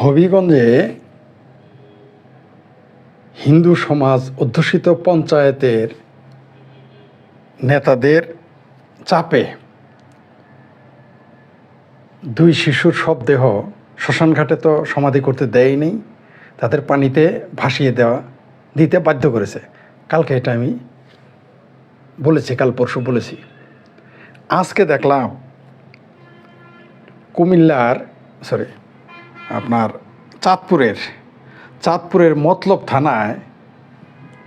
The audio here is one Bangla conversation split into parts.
হবিগঞ্জে হিন্দু সমাজ অধ্যুষিত পঞ্চায়েতের নেতাদের চাপে দুই শিশুর শবদেহ শ্মশানঘাটে তো সমাধি করতে দেয়নি, তাদের পানিতে ভাসিয়ে দেওয়া দিতে বাধ্য করেছে। কালকে এটা আমি বলেছি, কাল পরশু বলেছি। আজকে দেখলাম কুমিল্লার সরি আপনার চাঁদপুরের চাঁদপুরের মতলব থানায়,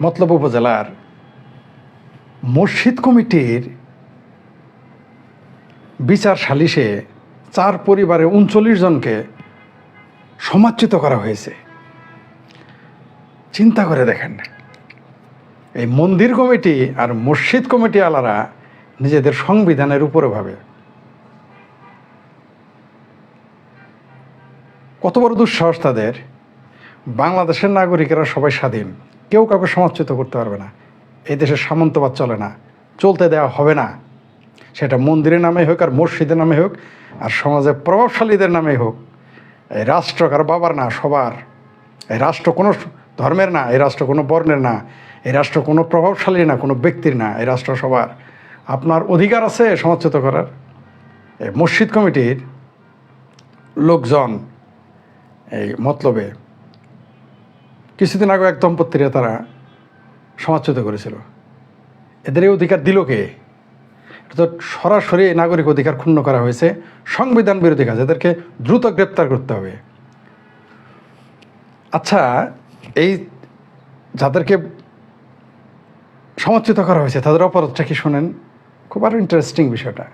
মতলব উপজেলার মসজিদ কমিটির বিচার সালিশে চার পরিবারে উনচল্লিশ জনকে সমাচ্যুত করা হয়েছে। চিন্তা করে দেখেন, এই মন্দির কমিটি আর মসজিদ কমিটি আলারা নিজেদের সংবিধানের উপরে ভাবে কত বড় দুঃসাহস তাদের। বাংলাদেশের নাগরিকেরা সবাই স্বাধীন। কেউ কাউকে সমাচ্যুত করতে পারবে না। এই দেশে সামন্তবাদ চলে না। চলতে দেওয়া হবে না। সেটা মন্দিরের নামে হোক আর মসজিদের নামে হোক আর সমাজে প্রভাবশালীদের নামে হোক, এই রাষ্ট্র কারও বাবার না, সবার। এই রাষ্ট্র কোনো ধর্মের না, এই রাষ্ট্র কোনো বর্ণের না। এই রাষ্ট্র কোনো প্রভাবশালী না, কোনো ব্যক্তির না, এই রাষ্ট্র সবার। আপনার অধিকার আছে সমাচ্যুত করার। এই মসজিদ কমিটির লোকজন এই মতলবে কিছুদিন আগে এক দম্পতিরে তারা সমাচ্যুত করেছিল। এদের এই অধিকার দিল কে? এটা তো সরাসরি নাগরিক অধিকার ক্ষুণ্ণ করা হয়েছে, সংবিধান বিরোধী কাজ। এদেরকে দ্রুত গ্রেপ্তার করতে হবে। আচ্ছা এই যাদেরকে সমাচ্যুত করা হয়েছে, তাদের অপরাধটা কি শোনেন? খুব আরও ইন্টারেস্টিং বিষয়টা।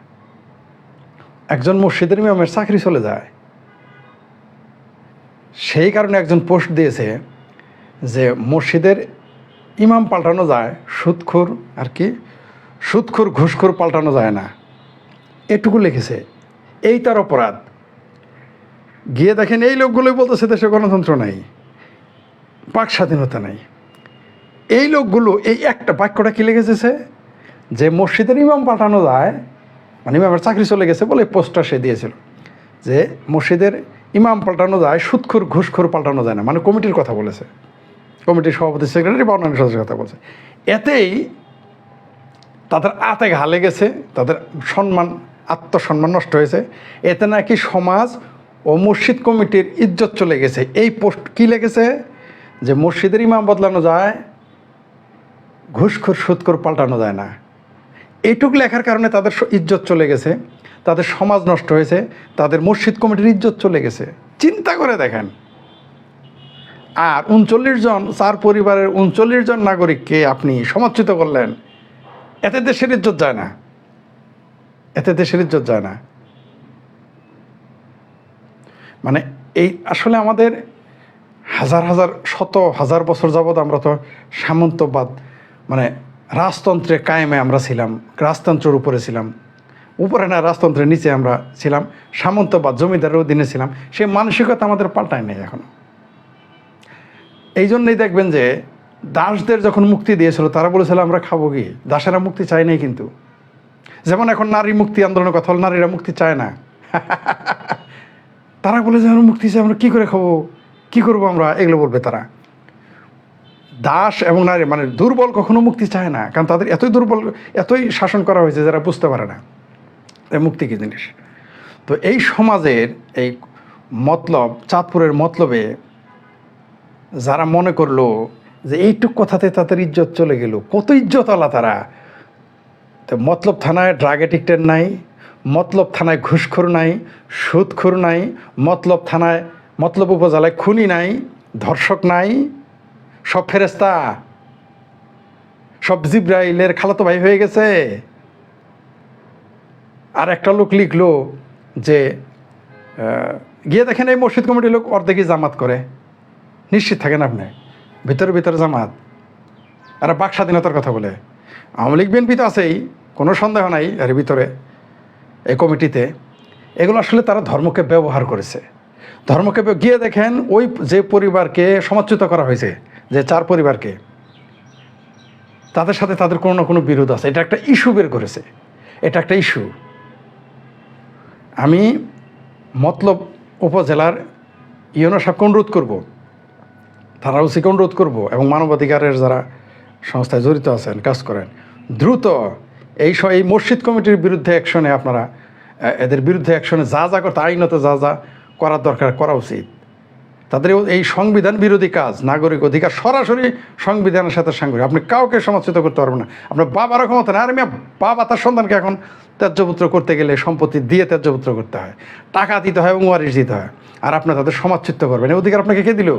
একজন মসজিদের ইমামের চাকরি চলে যায়। সেই কারণে একজন পোস্ট দিয়েছে যে মসজিদের ইমাম পাল্টানো যায়, সুদখোর আর কি, সুদখোর ঘুষখোর পাল্টানো যায় না। এটুকু লিখেছে। এই তার অপরাধ। গিয়ে দেখেন, এই লোকগুলোই বলতেছে দেশে গণতন্ত্র নাই, পাক স্বাধীনতা নাই। এই লোকগুলো, এই একটা বাক্যটা কি লিখেছে? যে মসজিদের ইমাম পাল্টানো যায় মানে ইমামের চাকরি চলে গেছে বলে পোস্টটা সে দিয়েছিল। যে মসজিদের ইমাম পাল্টানো যায় সুদখোর ঘুষখোর পাল্টানো যায় না। মানে কমিটির কথা বলেছে। কমিটির সভাপতি, সেক্রেটারি বা অন্যান্য সদস্যের কথা বলছে। এতেই তাদের আতে ঘালে গেছে, তাদের সম্মান, আত্মসম্মান নষ্ট হয়েছে। এতে নাকি সমাজ ও মসজিদ কমিটির ইজ্জত চলে গেছে। এই পোস্ট কী লেগেছে? যে মসজিদের ইমাম বদলানো যায়, ঘুষখোর সুদখোর পাল্টানো যায় না। এইটুক লেখার কারণে তাদের ইজ্জত চলে গেছে। তাদের সমাজ নষ্ট হয়েছে, তাদের মসজিদ কমিটির ইজ্জত চলে গেছে। চিন্তা করে দেখেন। আর উনচল্লিশ জন, চার পরিবারের উনচল্লিশ জন নাগরিককে আপনি সমাচ্যুত করলেন, এতে দেশের ইজ্জত যায় না। এতে দেশের ইজ্জত যায় না। মানে এই আসলে আমাদের হাজার হাজার, শত হাজার বছর যাবৎ আমরা তো সামন্তবাদ মানে রাজতন্ত্রের কায়েমে আমরা ছিলাম, রাজতন্ত্রের উপরে ছিলাম। উপরে না রাজতন্ত্রের নিচে আমরা ছিলাম, সামন্ত বা জমিদারের অধীনে ছিলাম, সেই মানসিকতা আমাদের পাল্টায় নেই এখন। এই জন্যই দেখবেন যে দাসদের যখন মুক্তি দিয়েছিল, তারা বলেছিল, আমরা খাব কি? দাসেরা মুক্তি চায় নাই কিন্তু। যেমন এখন নারী মুক্তি আন্দোলনের কথা হল, নারীরা মুক্তি চায় না। তারা বলে যে, আমরা মুক্তি চাই, আমরা কী করে খাব? কী করব আমরা? এগুলো বলবে তারা। দাস এবং নারী মানে দুর্বল কখনো মুক্তি চায় না, কারণ তাদের এতই দুর্বল, এতই শাসন করা হয়েছে যারা বুঝতে পারে না। মুক্তি কী জিনিস? তো এই সমাজের এই মতলব, চাঁদপুরের মতলবে যারা মনে করল যে এইটুক কথাতে তাদের ইজ্জত চলে গেল, কত ইজ্জত আলা তারা? তো মতলব থানায় ড্রাগ এডিক্টেড নাই, মতলব থানায় ঘুষখোর নাই, সুদখোর নাই, মতলব থানায়, মতলব উপজেলায় খুনি নাই, ধর্ষক নাই, সব ফেরেস্তা সব জিব্রাইলের খালাতো ভাই হয়ে গেছে। আর একটা লোক লিখলো যে গিয়ে দেখেন এই মসজিদ কমিটির লোক অর্ধেকই জামাত করে। নিশ্চিত থাকেন আপনি। ভিতরে ভিতরে জামাত। আর বাক স্বাধীনতার কথা বলে। আওয়ামী লীগ, বিএনপি তো আছেই, কোনো সন্দেহ নাই এর ভিতরে, এই কমিটিতে। এগুলো আসলে তারা ধর্মকে ব্যবহার করেছে। ধর্মকে গিয়ে দেখেন ওই যে পরিবারকে সমাচ্যুত করা হয়েছে, যে চার পরিবারকে, তাদের সাথে তাদের কোনো না কোনো বিরোধ আছে। এটা একটা ইস্যু বের করেছে। এটা একটা ইস্যু। আমি মতলব উপজেলার ইউনো সাহেবকে অনুরোধ করব থানা ওসিকে অনুরোধ করব এবং মানবাধিকারের যারা সংস্থায় জড়িত আছেন, কাজ করেন, দ্রুত এই এই মসজিদ কমিটির বিরুদ্ধে অ্যাকশনে আপনারা এদের বিরুদ্ধে অ্যাকশনে যা যা করতে, আইনত যা যা করার দরকার করা উচিত। তাদের এই সংবিধান বিরোধী কাজ, নাগরিক অধিকার, সরাসরি সংবিধানের সাথে সাংগঠনিক আপনি কাউকে সমর্থিত করতে পারবেন না। আপনার বাবারও ক্ষমতা না আর আমি বাবা তার সন্তানকে এখন ত্যায্যপুত্র করতে গেলে সম্পত্তি দিয়ে ত্যায্যপুত্র করতে হয়। টাকা দিতে হয় এবং ওয়ারিশ দিতে হয়। আর আপনি তাদের সমাজচিত্ত করবেন। এই অধিকার আপনাকে কে দিল?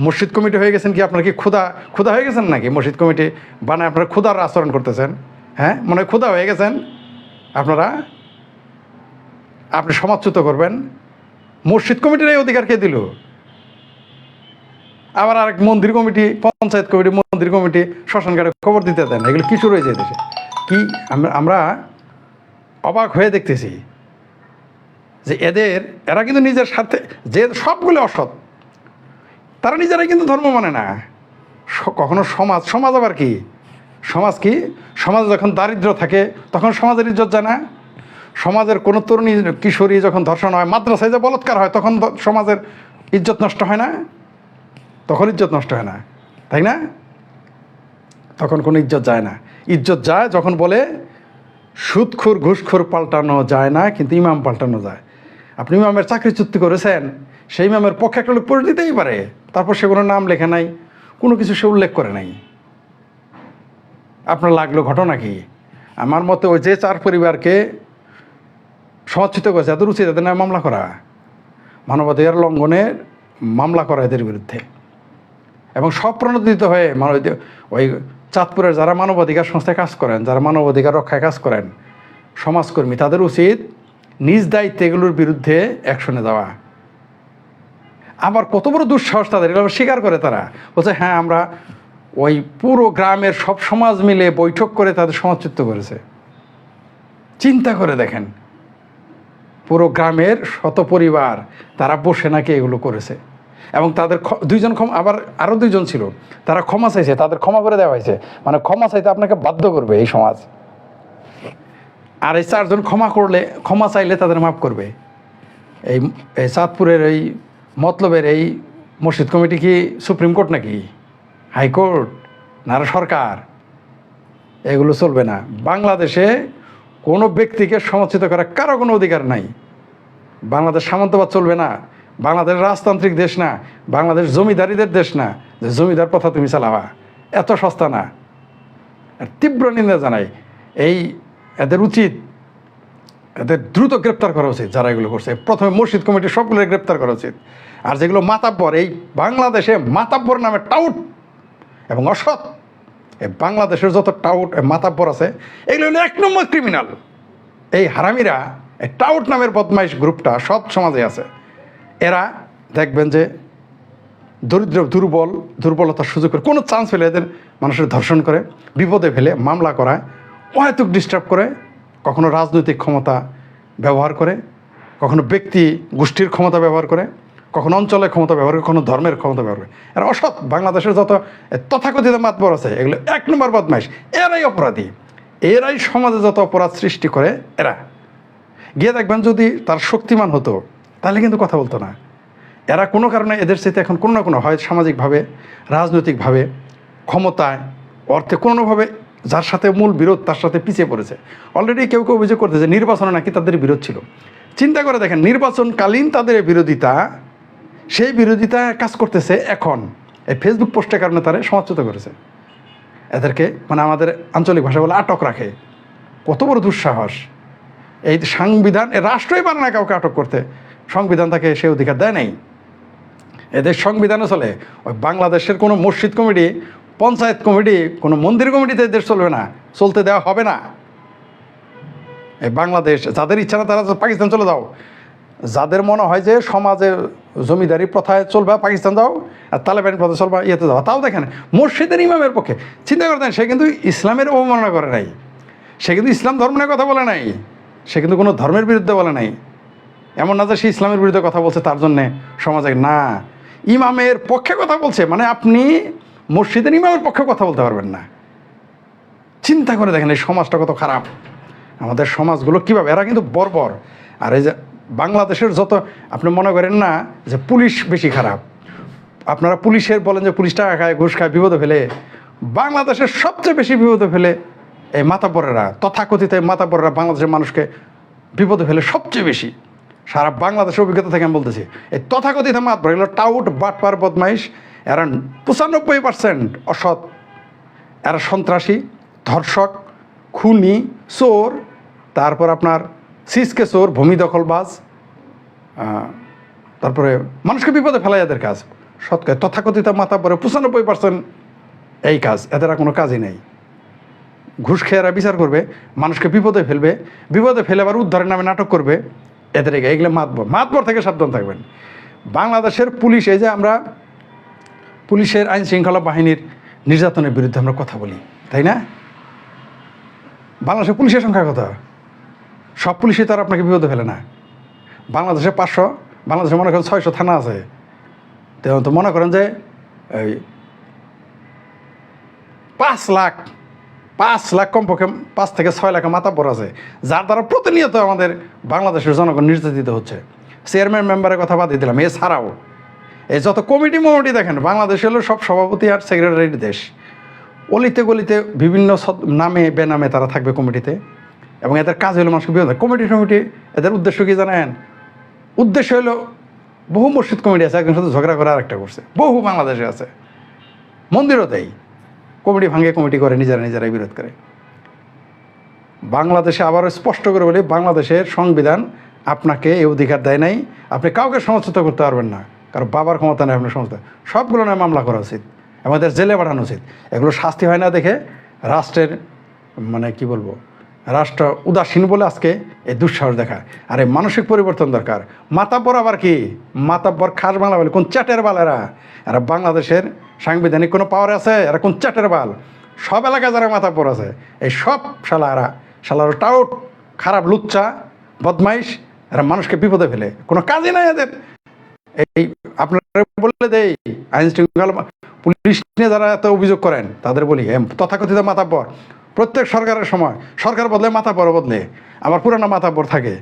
মসজিদ কমিটি হয়ে গেছেন কি? আপনার কি ক্ষুদা ক্ষুদা হয়ে গেছেন নাকি? মসজিদ কমিটি বানায় আপনারা ক্ষুদার আচরণ করতেছেন। হ্যাঁ? মনে হয় ক্ষুদা হয়ে গেছেন? আপনারা? আপনি সমাজচ্যুত করবেন। মসজিদ কমিটির এই অধিকার কে দিল? আবার আরেক মন্দির কমিটি, পঞ্চায়েত কমিটি, মন্দির কমিটি শ্মশান ঘাটে খবর দিতে দেন। এগুলো কি শুরু হয়েছে দেশে। কি আমরা অবাক হয়ে দেখতেছি যে এদের, এরা কিন্তু নিজের স্বার্থে, যে সবগুলো অসৎ, তারা নিজেরাই কিন্তু ধর্ম মানে না। কখনো সমাজ সমাজ আবার কি? সমাজ কি? সমাজ যখন দারিদ্র থাকে, তখন সমাজের ইজ্জত যায় না। সমাজের কোনো তরুণী, কিশোরী যখন ধর্ষণ হয়, মাদ্রাসায় যে বলৎকার হয়, তখন সমাজের ইজ্জত নষ্ট হয় না। তখন ইজ্জত নষ্ট হয় না, তাই না? তখন কোনো ইজ্জত যায় না। ইজ্জত যায় যখন বলে সুদখোর ঘুষখোর পাল্টানো যায় না, কিন্তু ইমাম পাল্টানো যায়। আপনি ইমামের চাকরি চুক্তি করেছেন, সেই ইমামের পক্ষে একটা লোক পড়ে দিতেই পারে। তারপর সে কোনো নাম লেখে নাই, কোনো কিছু সে উল্লেখ করে নাই। আপনার লাগল ঘটনা কি? আমার মতে ওই যে চার পরিবারকে সমর্থিত করেছে, এত উচিত এদের নামে মামলা করা। মানবাধিকার লঙ্ঘনের মামলা করা এদের বিরুদ্ধে। এবং সব প্রণোদিত হয়ে মানব ওই চাঁদপুরের যারা মানবাধিকার সংস্থায় কাজ করেন, যারা মানবাধিকার রক্ষায় কাজ করেন, সমাজকর্মী, তাদের উচিত নিজ দায়িত্বে এগুলোর বিরুদ্ধে অ্যাকশনে যাওয়া। আবার কত বড় দুঃসাহস তাদের, এগুলো স্বীকার করে তারা। বলছে হ্যাঁ আমরা ওই পুরো গ্রামের সব সমাজ মিলে বৈঠক করে তাদের সমাজচ্যুত করেছে। চিন্তা করে দেখেন, পুরো গ্রামের শত পরিবার তারা বসে নাকি এগুলো করেছে। এবং তাদের দুইজন ক্ষমা আবার আরও দুইজন ছিল। তারা ক্ষমা চাইছে, তাদের ক্ষমা করে দেওয়া হয়েছে। মানে ক্ষমা চাইতে আপনাকে বাধ্য করবে এই সমাজ। আর এই চারজন ক্ষমা করলে, ক্ষমা চাইলে তাদের মাফ করবে। এই চাঁদপুরের এই মতলবের এই মসজিদ কমিটি কি সুপ্রিম কোর্ট নাকি? হাইকোর্ট না সরকার? এগুলো চলবে না। বাংলাদেশে কোনো ব্যক্তিকে সমর্থিত করার কারও কোনো অধিকার নাই। বাংলাদেশ সামন্তবাদ চলবে না। বাংলাদেশ রাজতান্ত্রিক দেশ না, বাংলাদেশ জমিদারিদের দেশ না, যে জমিদার কথা তুমি চালাবা, এত সস্তা না। আর তীব্র নিন্দা জানাই, এই এদের উচিত, এদের দ্রুত গ্রেপ্তার করা উচিত যারা এগুলো করছে। প্রথমে মসজিদ কমিটি সবগুলো গ্রেপ্তার করা উচিত। আর যেগুলো মাতাব্বর, এই বাংলাদেশে মাতাব্বর নামে টাউট এবং অসৎ, এই বাংলাদেশের যত টাউট মাতাব্বর আছে, এগুলো হলো এক নম্বর ক্রিমিনাল এই হারামিরা, এই টাউট নামের বদমাইশ গ্রুপটা সৎ সমাজে আছে। এরা দেখবেন যে দরিদ্র, দুর্বল, দুর্বলতার সুযোগ করে, কোনো চান্স পেলে এদের মানুষের ধর্ষণ করে, বিপদে ফেলে, মামলা করায়, অহেতুক ডিস্টার্ব করে, কখনো রাজনৈতিক ক্ষমতা ব্যবহার করে, কখনো ব্যক্তি গোষ্ঠীর ক্ষমতা ব্যবহার করে, কখনো অঞ্চলের ক্ষমতা ব্যবহার করে, কখনো ধর্মের ক্ষমতা ব্যবহার করে। এরা অসৎ। বাংলাদেশের যত তথাকথিত মাতবর আছে, এগুলো এক নম্বর বদমাইশ। এরাই অপরাধী। এরাই সমাজে যত অপরাধ সৃষ্টি করে, এরা। গিয়ে দেখবেন যদি তার শক্তিমান হতো তাহলে কিন্তু কথা বলতো না। এরা কোনো কারণে এদের সাথে এখন কোনো না কোনো হয় সামাজিকভাবে, রাজনৈতিকভাবে, ক্ষমতায়, অর্থে কোনোভাবে যার সাথে মূল বিরোধ তার সাথে পিছিয়ে পড়েছে। অলরেডি কেউ কেউ অভিযোগ করতেছে নির্বাচনে নাকি তাদের বিরোধ ছিল। চিন্তা করে দেখেন, নির্বাচনকালীন তাদের বিরোধিতা, সেই বিরোধিতা কাজ করতেছে এখন। এই ফেসবুক পোস্টের কারণে তারা সমাজচ্যুত করেছে। এদেরকে মানে আমাদের আঞ্চলিক ভাষা বলে আটক রাখে। কত বড় দুঃসাহস। এই সংবিধান রাষ্ট্রই পারে না কাউকে আটক করতে। সংবিধান তাকে সে অধিকার দেয় নাই। এদের সংবিধানে চলে। ওই বাংলাদেশের কোনো মসজিদ কমিটি, পঞ্চায়েত কমিটি, কোনো মন্দির কমিটিতে এদের চলবে না, চলতে দেওয়া হবে না। এই বাংলাদেশ, যাদের ইচ্ছা না তারা পাকিস্তান চলে যাও। যাদের মনে হয় যে সমাজে জমিদারি প্রথায় চলবে, পাকিস্তান যাও, আর তালেবানি প্রথায় চলবে, ইয়েতে যাও। তাও দেখেন, মসজিদের ইমামের পক্ষে। চিন্তা করে করতেন সে কিন্তু ইসলামের অবমাননা করে নাই। সে কিন্তু ইসলাম ধর্ম নিয়ে কথা বলে নাই। সে কিন্তু কোনো ধর্মের বিরুদ্ধে বলে নাই। এমন না যে সে ইসলামের বিরুদ্ধে কথা বলছে তার জন্যে সমাজে, না। ইমামের পক্ষে কথা বলছে মানে আপনি মসজিদের ইমামের পক্ষে কথা বলতে পারবেন না। চিন্তা করে দেখেন এই সমাজটা কত খারাপ। আমাদের সমাজগুলো কীভাবে? এরা কিন্তু বর্বর। আর এই যে বাংলাদেশের যত, আপনি মনে করেন না যে পুলিশ বেশি খারাপ। আপনারা পুলিশের বলেন যে পুলিশ টাকা খায়, ঘুষ খায়, বিপদে ফেলে। বাংলাদেশের সবচেয়ে বেশি বিপদে ফেলে এই মাতাপরেরা তথাকথিত এই মাতাপরেরা বাংলাদেশের মানুষকে বিপদে ফেলে সবচেয়ে বেশি। সারা বাংলাদেশের অভিজ্ঞতা থেকে আমি বলতেছি, এই তথাকথিত মাতবর এগুলো টাউট, বাটপার, বদমাইশ, এরা পঁচানব্বই পার্সেন্ট অসৎ। এরা সন্ত্রাসী, ধর্ষক, খুনি, চোর, তারপর আপনার সিসকে চোর, ভূমি দখলবাজ তারপরে মানুষকে বিপদে ফেলাই এদের কাজ। সৎকার, তথাকথিত মাথা পরে পঁচানব্বই পার্সেন্ট এই কাজ, এদের আর কোনো কাজই নেই। ঘুষ খেয়ে এরা বিচার করবে, মানুষকে বিপদে ফেলবে, বিপদে ফেলে আবার উদ্ধারের নামে নাটক করবে। এদের এগে- এগুলো মাতবর। মাতবর থেকে সাবধান থাকবেন। বাংলাদেশের পুলিশ, এই যে আমরা পুলিশের আইন শৃঙ্খলা বাহিনীর নির্যাতনের বিরুদ্ধে আমরা কথা বলি, তাই না? বাংলাদেশের পুলিশের সংখ্যা কথা সব পুলিশই তো আর আপনাকে বিপদে ফেলে না। বাংলাদেশে পাঁচশো বাংলাদেশে মনে করেন ছয়শো থানা আছে। তো মনে করেন যে এই পাঁচ লাখ পাঁচ লাখ কমপক্ষে পাঁচ থেকে ছয় লাখ মাথা পর আছে, যার দ্বারা প্রতিনিয়ত আমাদের বাংলাদেশের জনগণ নির্যাতিত হচ্ছে। চেয়ারম্যান মেম্বারের কথা বাদ দিলাম, এছাড়াও এই যত কমিটি মমিটি দেখেন, বাংলাদেশ হলো সব সভাপতি আর সেক্রেটারির দেশ। অলিতে গলিতে বিভিন্ন নামে, বেনামে তারা থাকবে কমিটিতে, এবং এদের কাজ হলো মানুষকে বিরোধ কমিটি টমিটি এদের উদ্দেশ্য কি জানেন? উদ্দেশ্য হলো বহু মসজিদ কমিটি আছে একজন সাথে ঝগড়া করে আরেকটা করছে। বহু বাংলাদেশে আছে। মন্দিরও তাই কমিটি ভাঙে, কমিটি করে, নিজেরা, নিজেরাই বিরোধ করে। বাংলাদেশে আবারও স্পষ্ট করে বলি, বাংলাদেশের সংবিধান আপনাকে এই অধিকার দেয় নাই। আপনি কাউকে সমঝোতা করতে পারবেন না। কারণ বাবার ক্ষমতা নেই, আপনার সমস্ত সবগুলো নয় মামলা করা উচিত। আমাদের জেলে পাঠানো উচিত। এগুলো শাস্তি হয় না দেখে রাষ্ট্রের মানে কি বলব রাষ্ট্র উদাসীন বলে আজকে এই দুঃসাহস দেখায়। আর এই মানসিক পরিবর্তন দরকার। মাতাব্বর আবার কি? মাতাব্বর খাস বাংলা বলে, কোন চ্যাটের বালেরা এরা? বাংলাদেশের সাংবিধানিক কোনো পাওয়ার আছে? এরা কোন চ্যাটের বাল? সব এলাকায় যারা মাতাব্বর আছে, এই সব শালারা শালার টাউট, খারাপ লুচ্চা, বদমাইশ, এরা মানুষকে বিপদে ফেলে। কোনো কাজই নাই এদের। এই আপনারা বলে দেই আইন শৃঙ্খলা পুলিশ নিয়ে যারা এত অভিযোগ করেন, তাদের বলি তথাকথিত মাতাব্বর। প্রত্যেক সরকারের সময়। সরকার বদলে মাতাব্বর বদলে। আবার পুরানো মাতাব্বর থাকে।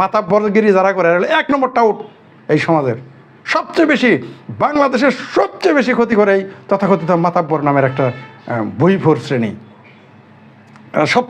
মাতাব্বরগিরি যারা করে এক নম্বর টাউট এই সমাজের। সবচেয়ে বেশি বাংলাদেশের সবচেয়ে বেশি ক্ষতি করে এই তথাকথিত মাতাব্বর নামের একটা বইফোর শ্রেণি। সব সবচেয়ে